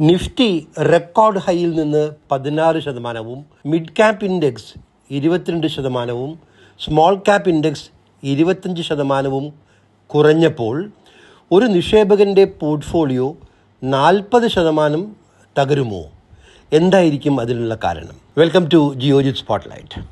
Nifty record ഹൈയിൽ നിന്ന് പതിനാറ് ശതമാനവും മിഡ് ക്യാപ് ഇൻഡെക്സ് ഇരുപത്തിരണ്ട് ശതമാനവും സ്മോൾ ക്യാപ് ഇൻഡെക്സ് ഇരുപത്തഞ്ച് ശതമാനവും കുറഞ്ഞപ്പോൾ ഒരു നിക്ഷേപകന്റെ പോർട്ട്ഫോളിയോ നാൽപ്പത് ശതമാനം തകരുമോ? എന്തായിരിക്കും അതിനുള്ള കാരണം? Welcome to Geojit spotlight.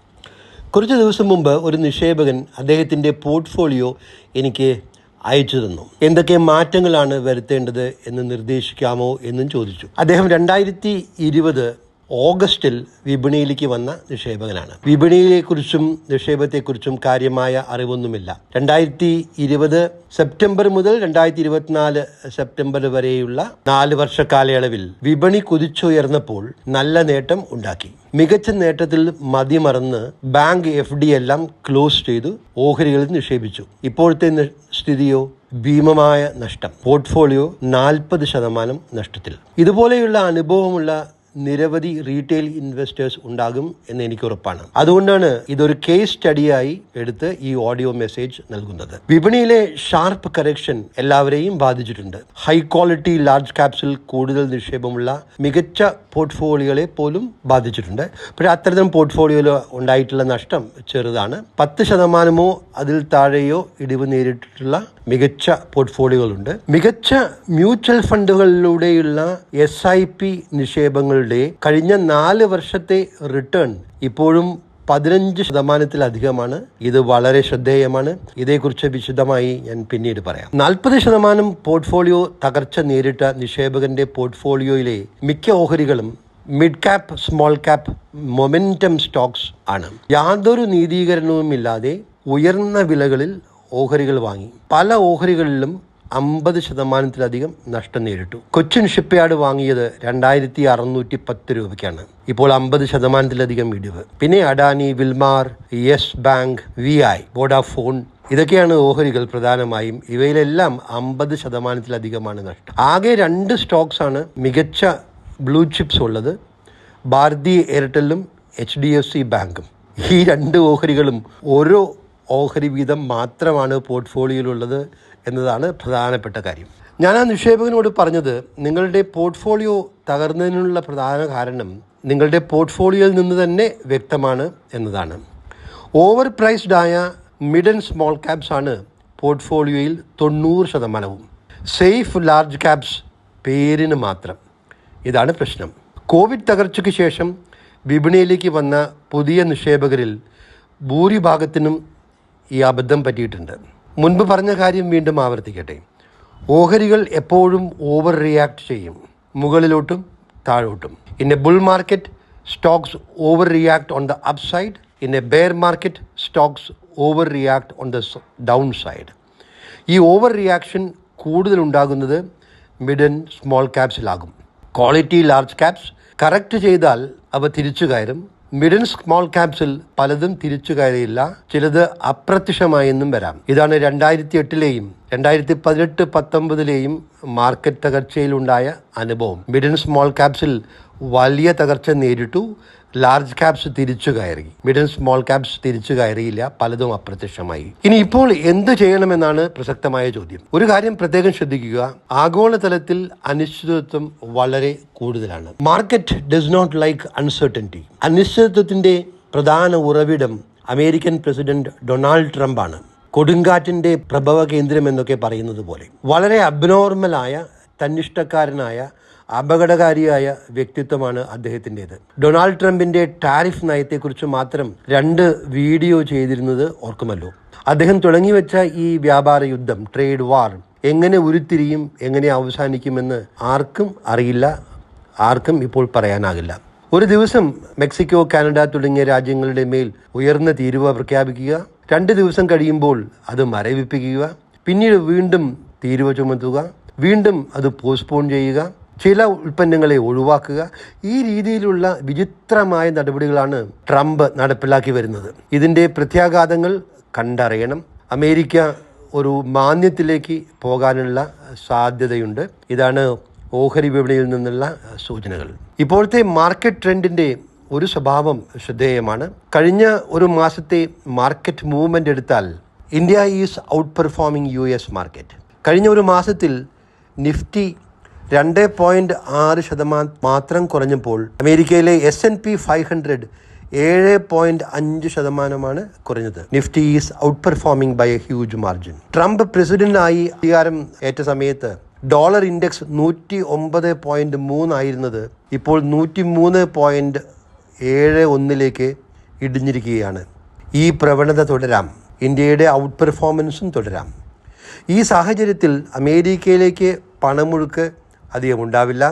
കുറച്ച് ദിവസം മുമ്പ് ഒരു നിക്ഷേപകൻ അദ്ദേഹത്തിന്റെ പോർട്ട്ഫോളിയോ എനിക്ക് അയച്ചു തന്നു എന്തൊക്കെ മാറ്റങ്ങളാണ് വരുത്തേണ്ടത് എന്ന് നിർദ്ദേശിക്കാമോ എന്നും ചോദിച്ചു. അദ്ദേഹം രണ്ടായിരത്തി ഇരുപത് ഓഗസ്റ്റിൽ വിപണിയിലേക്ക് വന്ന നിക്ഷേപകനാണ്. വിപണിയെക്കുറിച്ചും നിക്ഷേപത്തെക്കുറിച്ചും കാര്യമായ അറിവൊന്നുമില്ല. രണ്ടായിരത്തി ഇരുപത് സെപ്റ്റംബർ മുതൽ രണ്ടായിരത്തി ഇരുപത്തിനാല് സെപ്റ്റംബർ വരെയുള്ള നാല് വർഷ കാലയളവിൽ വിപണി കുതിച്ചുയർന്നപ്പോൾ നല്ല നേട്ടം ഉണ്ടാക്കി. മികച്ച നേട്ടത്തിൽ മതിമറന്ന് ബാങ്ക് എഫ് ഡി എല്ലാം ക്ലോസ് ചെയ്തു ഓഹരികളിൽ നിക്ഷേപിച്ചു. ഇപ്പോഴത്തെ സ്ഥിതിയോ ഭീമമായ നഷ്ടം. പോർട്ട്ഫോളിയോ നാൽപ്പത് ശതമാനം നഷ്ടത്തിൽ. ഇതുപോലെയുള്ള അനുഭവമുള്ള നിരവധി റീറ്റെയിൽ ഇൻവെസ്റ്റേഴ്സ് ഉണ്ടാകും എന്ന് എനിക്ക് ഉറപ്പാണ് അതുകൊണ്ടാണ് ഇതൊരു കേസ് സ്റ്റഡിയായി എടുത്ത് ഈ ഓഡിയോ മെസ്സേജ് നൽകുന്നത്. വിപണിയിലെ ഷാർപ്പ് കറക്ഷൻ എല്ലാവരെയും ബാധിച്ചിട്ടുണ്ട്. ഹൈ ക്വാളിറ്റി ലാർജ് ക്യാപ്സിൽ കൂടുതൽ നിക്ഷേപമുള്ള മികച്ച പോർട്ട്ഫോളിയോകളെ പോലും ബാധിച്ചിട്ടുണ്ട്. പക്ഷേ അത്തരത്തിലും പോർട്ട്ഫോളിയോയിൽ ഉണ്ടായിട്ടുള്ള നഷ്ടം ചെറുതാണ്. പത്ത് ശതമാനമോ അതിൽ താഴെയോ ഇടിവ് നേരിട്ടിട്ടുള്ള മികച്ച പോർട്ട്ഫോളിയോകളുണ്ട് മികച്ച മ്യൂച്വൽ ഫണ്ടുകളിലൂടെയുള്ള എസ് ഐ പി നിക്ഷേപങ്ങളുടെ കഴിഞ്ഞ നാല് വർഷത്തെ റിട്ടേൺ ഇപ്പോഴും പതിനഞ്ച് ശതമാനത്തിലധികമാണ്. ഇത് വളരെ ശ്രദ്ധേയമാണ്. ഇതേക്കുറിച്ച് വിശദമായി ഞാൻ പിന്നീട് പറയാം. നാൽപ്പത് ശതമാനം പോർട്ട്ഫോളിയോ തകർച്ച നേരിട്ട നിക്ഷേപകന്റെ പോർട്ട്ഫോളിയോയിലെ മിക്ക ഓഹരികളും mid cap small cap momentum stocks ആണ്. യാതൊരു നീതീകരണവുമില്ലാതെ ഉയർന്ന വിലകളിൽ ഓഹരികൾ വാങ്ങി. പല ഓഹരികളിലും അമ്പത് ശതമാനത്തിലധികം നഷ്ടം നേരിട്ടു. കൊച്ചിൻ ഷിപ്പ്യാർഡ് വാങ്ങിയത് രണ്ടായിരത്തി അറുന്നൂറ്റി പത്ത് രൂപയ്ക്കാണ്. ഇപ്പോൾ അമ്പത് ശതമാനത്തിലധികം ഇടിവ്. പിന്നെ Adani Wilmar Yes Bank V I Vodafone ഇതൊക്കെയാണ് ഓഹരികൾ പ്രധാനമായും. ഇവയിലെല്ലാം അമ്പത് ശതമാനത്തിലധികമാണ് നഷ്ടം. ആകെ രണ്ട് സ്റ്റോക്സ് ആണ് മികച്ച ബ്ലൂ ചിപ്സ് ഉള്ളത്. ഭാരതി എയർടെല്ലും എച്ച് ഡി എഫ് സി ബാങ്കും. ഈ രണ്ട് ഓഹരികളും ഓരോ ഓഹരി വീതം മാത്രമാണ് പോർട്ട്ഫോളിയോയിലുള്ളത് എന്നതാണ് പ്രധാനപ്പെട്ട കാര്യം. ഞാൻ ആ നിക്ഷേപകനോട് പറഞ്ഞത് നിങ്ങളുടെ പോർട്ട്ഫോളിയോ തകർന്നതിനുള്ള പ്രധാന കാരണം നിങ്ങളുടെ പോർട്ട്ഫോളിയോയിൽ നിന്ന് തന്നെ വ്യക്തമാണ് എന്നതാണ്. ഓവർ പ്രൈസ്ഡ് ആയ മിഡ് ആൻഡ് സ്മോൾ ക്യാപ്സ് ആണ് പോർട്ട്ഫോളിയോയിൽ തൊണ്ണൂറ് ശതമാനവും. സേഫ് ലാർജ് ക്യാപ്സ് പേരിന് മാത്രം. ഇതാണ് പ്രശ്നം. കോവിഡ് തകർച്ചയ്ക്ക് ശേഷം വിപണിയിലേക്ക് വന്ന പുതിയ നിക്ഷേപകരിൽ ഭൂരിഭാഗത്തിനും ഈ അബദ്ധം പറ്റിയിട്ടുണ്ട്. മുൻപ് പറഞ്ഞ കാര്യം വീണ്ടും ആവർത്തിക്കട്ടെ. ഓഹരികൾ എപ്പോഴും ഓവർ റിയാക്ട് ചെയ്യും. മുകളിലോട്ടും താഴോട്ടും. In a bull market stocks overreact on the upside in a bear market stocks overreact on the downside ഈ ഓവർ റിയാക്ഷൻ കൂടുതലുണ്ടാകുന്നത് മിഡ് ആൻഡ് സ്മോൾ ക്യാപ്സിലാകും ക്വാളിറ്റി ലാർജ് ക്യാപ്സ് കറക്റ്റ് ചെയ്താൽ അവ തിരിച്ചു കയറും. മിഡ് ആൻഡ് സ്മോൾ ക്യാപ്സിൽ പലതും തിരിച്ചു കയറിയില്ല ചിലത് അപ്രത്യക്ഷമായെന്നും വരാം. ഇതാണ് രണ്ടായിരത്തി എട്ടിലെയും രണ്ടായിരത്തി പതിനെട്ട് പത്തൊമ്പതിലെയും മാർക്കറ്റ് തകർച്ചയിലുണ്ടായ അനുഭവം. മിഡിൽ സ്മോൾ ക്യാപ്സിൽ വലിയ തകർച്ച നേരിട്ടു. ലാർജ് ക്യാപ്സ് തിരിച്ചു കയറി. മിഡിൽ സ്മോൾ ക്യാപ്സ് തിരിച്ചു കയറിയില്ല. പലതും അപ്രത്യക്ഷമായി. ഇനി ഇപ്പോൾ എന്ത് ചെയ്യണമെന്നാണ് പ്രസക്തമായ ചോദ്യം. ഒരു കാര്യം പ്രത്യേകം ശ്രദ്ധിക്കുക. ആഗോളതലത്തിൽ അനിശ്ചിതത്വം വളരെ കൂടുതലാണ്. Market does not like uncertainty അനിശ്ചിതത്വത്തിന്റെ പ്രധാന ഉറവിടം അമേരിക്കൻ പ്രസിഡന്റ് ഡൊണാൾഡ് ട്രംപാണ്. കൊടുങ്കാറ്റിന്റെ പ്രഭവ കേന്ദ്രം എന്നൊക്കെ പറയുന്നത് പോലെ. വളരെ അബ്നോർമലായ തന്നിഷ്ടക്കാരനായ അപകടകാരിയായ വ്യക്തിത്വമാണ് അദ്ദേഹത്തിന്റെത്. ഡൊണാൾഡ് ട്രംപിന്റെ ടാരിഫ് നയത്തെക്കുറിച്ച് മാത്രം രണ്ട് വീഡിയോ ചെയ്തിരുന്നത് ഓർക്കുമല്ലോ. അദ്ദേഹം തുടങ്ങിവെച്ച ഈ വ്യാപാര യുദ്ധം ട്രേഡ് വാർ എങ്ങനെ ഉരുത്തിരിയും എങ്ങനെ അവസാനിക്കുമെന്ന് ആർക്കും അറിയില്ല ആർക്കും ഇപ്പോൾ പറയാനാകില്ല. ഒരു ദിവസം മെക്സിക്കോ കാനഡ തുടങ്ങിയ രാജ്യങ്ങളുടെ മേൽ ഉയർന്ന തീരുവ പ്രഖ്യാപിക്കുക രണ്ട് ദിവസം കഴിയുമ്പോൾ അത് മരവിപ്പിക്കുക പിന്നീട് വീണ്ടും തീരുവ ചുമത്തുക വീണ്ടും അത് പോസ്റ്റ്പോൺ ചെയ്യുക ചില ഉൽപ്പന്നങ്ങളെ ഒഴിവാക്കുക. ഈ രീതിയിലുള്ള വിചിത്രമായ നടപടികളാണ് ട്രംപ് നടപ്പിലാക്കി വരുന്നത്. ഇതിന്റെ പ്രത്യാഘാതങ്ങൾ കണ്ടറിയണം. അമേരിക്ക ഒരു മാന്യത്തിലേക്ക് പോകാനുള്ള സാധ്യതയുണ്ട്. ഇതാണ് ഓഹരി വിപണിയിൽ നിന്നുള്ള സൂചനകൾ. ഇപ്പോഴത്തെ മാർക്കറ്റ് ട്രെൻഡിന്റെ ഒരു സ്വഭാവം ശ്രദ്ധേയമാണ്. കഴിഞ്ഞ ഒരു മാസത്തെ മാർക്കറ്റ് മൂവ്മെന്റ് എടുത്താൽ India is outperforming U S market. കഴിഞ്ഞ ഒരു മാസത്തിൽ നിഫ്റ്റി രണ്ട് പോയിന്റ് ആറ് ശതമാനം മാത്രം കുറഞ്ഞപ്പോൾ അമേരിക്കയിലെ S and P five hundred ഏഴ് പോയിന്റ് അഞ്ച് ശതമാനമാണ് കുറഞ്ഞത്. Nifty is outperforming by a huge margin Trump പ്രസിഡന്റായി അധികാരം ഏറ്റ സമയത്ത് ഡോളർ ഇൻഡെക്സ് നൂറ്റി ഒമ്പത് പോയിന്റ് മൂന്നായിരുന്നത് ഇപ്പോൾ നൂറ്റി മൂന്ന് പോയിന്റ് ഏഴ് ഒന്നിലേക്ക് ഇടിഞ്ഞിരിക്കുകയാണ്. ഈ പ്രവണത തുടരാം. ഇന്ത്യയുടെ ഔട്ട് പെർഫോമൻസും തുടരാം. ഈ സാഹചര്യത്തിൽ അമേരിക്കയിലേക്ക് പണമൊഴുക്ക് അധികം ഉണ്ടാവില്ല.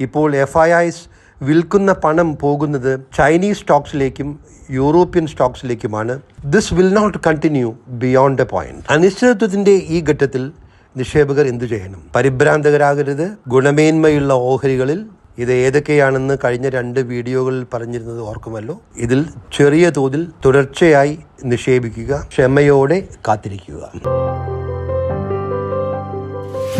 ഇപ്പോൾ എഫ് ഐ ഐസ് വിൽക്കുന്ന പണം പോകുന്നത് ചൈനീസ് സ്റ്റോക്സിലേക്കും European സ്റ്റോക്സിലേക്കുമാണ് this will not continue beyond a point അനിശ്ചിതത്വത്തിന്റെ ഈ ഘട്ടത്തിൽ നിക്ഷേപകർ എന്തു ചെയ്യണം? പരിഭ്രാന്തകരാകരുത്. ഗുണമേന്മയുള്ള ഓഹരികളിൽ ഇത് ഏതൊക്കെയാണെന്ന് കഴിഞ്ഞ രണ്ട് വീഡിയോകളിൽ പറഞ്ഞിരുന്നത് ഓർക്കുമല്ലോ? ഇതിൽ ചെറിയ തോതിൽ തുടർച്ചയായി നിക്ഷേപിക്കുക ക്ഷമയോടെ കാത്തിരിക്കുക.